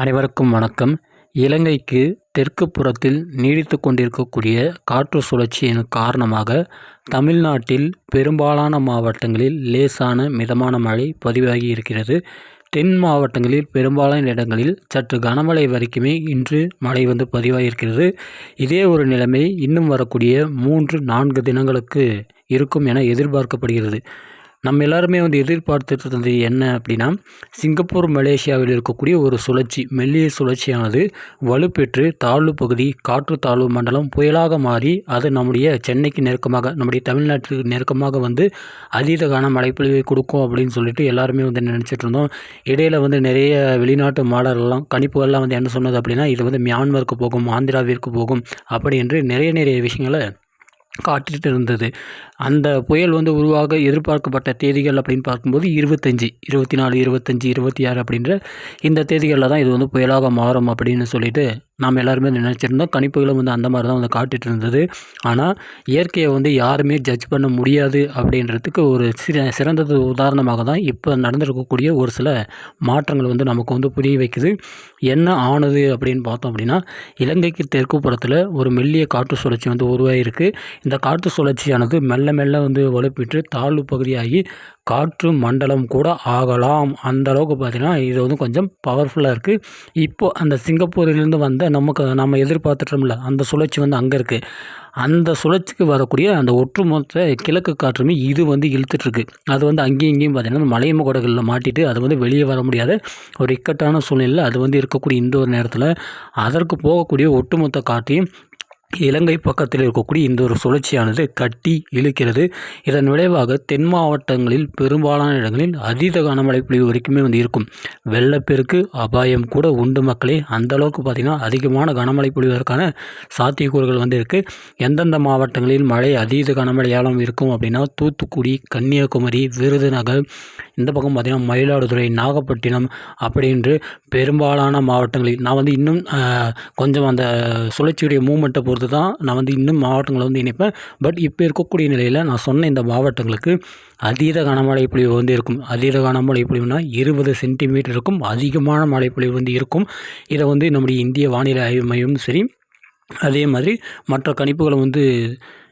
அனைவருக்கும் வணக்கம். இலங்கைக்கு தெற்கு புறத்தில் நீடித்து கொண்டிருக்கக்கூடிய காற்று சுழற்சியின் காரணமாக தமிழ்நாட்டில் பெரும்பாலான மாவட்டங்களில் லேசான மிதமான மழை பதிவாகி இருக்கிறது தென் மாவட்டங்களில் பெரும்பாலான இடங்களில் சற்று கனமழை வரைக்குமே இன்று மழை வந்து பதிவாகியிருக்கிறது. இதே ஒரு நிலைமை இன்னும் வரக்கூடிய மூன்று நான்கு தினங்களுக்கு இருக்கும் என எதிர்பார்க்கப்படுகிறது. நம்ம எல்லாருமே வந்து எதிர்பார்த்துட்டு இருந்தது என்ன அப்படின்னா சிங்கப்பூர் மலேசியாவில் இருக்கக்கூடிய ஒரு சுழற்சி மெல்லிய சுழற்சியானது வலுப்பெற்று தாழ்வு பகுதி காற்று தாழ்வு மண்டலம் புயலாக மாறி அது நம்முடைய சென்னைக்கு நெருக்கமாக நம்முடைய தமிழ்நாட்டுக்கு நெருக்கமாக வந்து அதீத கான மழைப்பொழிவை கொடுக்கும் அப்படின்னு சொல்லிட்டு எல்லாருமே வந்து நினச்சிட்டு இருந்தோம். இடையில் வந்து நிறைய வெளிநாட்டு மாடல்லாம் கணிப்புகள்லாம் வந்து என்ன சொன்னது அப்படின்னா இது வந்து மியான்மருக்கு போகும் ஆந்திராவிற்கு போகும் அப்படி என்று நிறைய நிறைய விஷயங்களை காட்டிட்டு இருந்தது அந்த புயல் வந்து உருவாக எதிர்பார்க்கப்பட்ட தேதிகள் அப்படின்னு பார்க்கும்போது இருபத்தஞ்சி இருபத்தி நாலு இருபத்தஞ்சி இருபத்தி ஆறு அப்படின்ற இந்த தேதிகளில் தான் இது வந்து புயலாக மாறும் அப்படின்னு சொல்லிட்டு நாம் எல்லாருமே நினச்சிருந்தோம். கணிப்புகளும் வந்து அந்த மாதிரி தான் வந்து காட்டிட்டு இருந்தது ஆனால் இயற்கையை வந்து யாருமே ஜட்ஜ் பண்ண முடியாது அப்படின்றதுக்கு ஒரு சிற சிறந்தது உதாரணமாக தான் இப்போ நடந்திருக்கக்கூடிய ஒரு சில மாற்றங்கள் வந்து நமக்கு வந்து புரிய வைக்குது. என்ன ஆனது அப்படின்னு பார்த்தோம் அப்படின்னா இலங்கைக்கு தெற்கு புறத்தில் ஒரு மெல்லிய காற்று சுழற்சி வந்து உருவாகிருக்கு இந்த காற்று சுழற்சியானது மெல்ல மெல்ல வந்து வலுப்பெற்று தாழ்வு பகுதியாகி காற்று மண்டலம் கூட ஆகலாம். அந்த அளவுக்கு பார்த்திங்கன்னா இது வந்து கொஞ்சம் பவர்ஃபுல்லாக இருக்குது இப்போது அந்த சிங்கப்பூரிலேருந்து வந்த நமக்கு நம்ம எதிர்பார்த்துட்டோம்ல அந்த சுழற்சி வந்து அங்கே இருக்குது அந்த சுழற்சிக்கு வரக்கூடிய அந்த ஒற்றுமொத்த கிழக்கு காற்றுமே இது வந்து இழுத்துட்ருக்கு. அது வந்து அங்கேயும் இங்கேயும் பார்த்திங்கன்னா மலையம முகடுகளில் மாட்டிட்டு அது வந்து வெளியே வர முடியாத ஒரு இக்கட்டான சூழ்நிலையில் அது வந்து இருக்கக்கூடிய இந்த ஒரு நேரத்தில் அதற்கு போகக்கூடிய ஒட்டுமொத்த காற்றையும் இலங்கை பக்கத்தில் இருக்கக்கூடிய இந்த ஒரு சுழற்சியானது கட்டி இழுக்கிறது. இதன் விளைவாக தென் மாவட்டங்களில் பெரும்பாலான இடங்களில் அதீத கனமழை பொழிவு வரைக்குமே வந்து இருக்கும். வெள்ளப்பெருக்கு அபாயம் கூட உண்டு மக்களே. அந்த அளவுக்கு பார்த்திங்கன்னா அதிகமான கனமழை பொழிவதற்கான சாத்தியக்கூறுகள் வந்து இருக்குது எந்தெந்த மாவட்டங்களில் மழை அதீத கனமழையாலும் இருக்கும் அப்படின்னா தூத்துக்குடி கன்னியாகுமரி விருதுநகர் இந்த பக்கம் பார்த்திங்கன்னா மயிலாடுதுறை நாகப்பட்டினம் அப்படின்று பெரும்பாலான மாவட்டங்களில். நான் வந்து இன்னும் கொஞ்சம் அந்த சுழற்சியுடைய மூமெண்ட்டை பொறுத்து தான் நான் வந்து இன்னும் மாவட்டங்களை வந்து இணைப்பேன். பட் இப்போ இருக்கக்கூடிய நிலையில் நான் சொன்ன இந்த மாவட்டங்களுக்கு அதீத கனமழை பொழிவு வந்து இருக்கும். அதீத கனமழை பொழிவுனா இருபது சென்டிமீட்டர் இருக்கும். அதிகமான மழை பொழிவு வந்து இருக்கும். இதை வந்து நம்முடைய இந்திய வானிலை ஆய்வு மையம் சரி அதே மாதிரி மற்ற கணிப்புகளை வந்து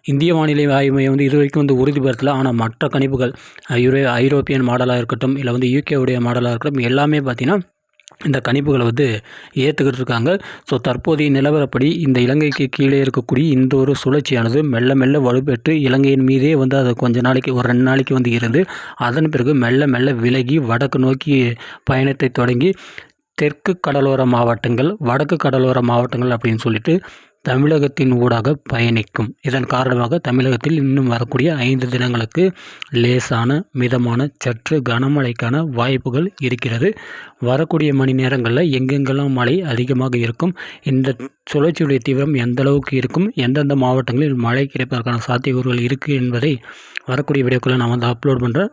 இந்திய வானிலை ஆய்வு மையம் வந்து இது வரைக்கும் வந்து உறுதிப்படுத்தலை ஆனால் மற்ற கணிப்புகள் யூரோ ஐரோப்பியன் மாடலாக இருக்கட்டும் இல்லை வந்து யூகேவுடைய மாடலாக இருக்கட்டும் எல்லாமே பார்த்திங்கன்னா இந்த கணிப்புகளை வந்து ஏற்றுக்கிட்டு இருக்காங்க. ஸோ தற்போதைய நிலவரப்படி இந்த இலங்கைக்கு கீழே இருக்கக்கூடிய இந்த ஒரு சுழற்சியானது மெல்ல மெல்ல வலுப்பெற்று இலங்கையின் மீதே வந்து அது கொஞ்ச நாளைக்கு ஒரு ரெண்டு நாளைக்கு வந்து இருந்து அதன் பிறகு மெல்ல மெல்ல விலகி வடக்கு நோக்கி பயணத்தை தொடங்கி தெற்கு கடலோர மாவட்டங்கள் வடக்கு கடலோர மாவட்டங்கள் அப்படின்னு சொல்லிட்டு தமிழகத்தின் ஊடாக பயணிக்கும். இதன் காரணமாக தமிழகத்தில் இன்னும் வரக்கூடிய ஐந்து தினங்களுக்கு லேசான மிதமான சற்று கனமழைக்கான வாய்ப்புகள் இருக்கிறது. வரக்கூடிய மணி நேரங்களில் எங்கெங்கெல்லாம் மழை அதிகமாக இருக்கும் இந்த சுழற்சியுடைய தீவிரம் எந்த அளவுக்கு இருக்கும் எந்தெந்த மாவட்டங்களில் மழை கிடைப்பதற்கான சாத்தியக்கூறுகள் இருக்குது என்பதை வரக்கூடிய வீடியோக்களை நான் வந்து அப்லோட் பண்ணுறேன்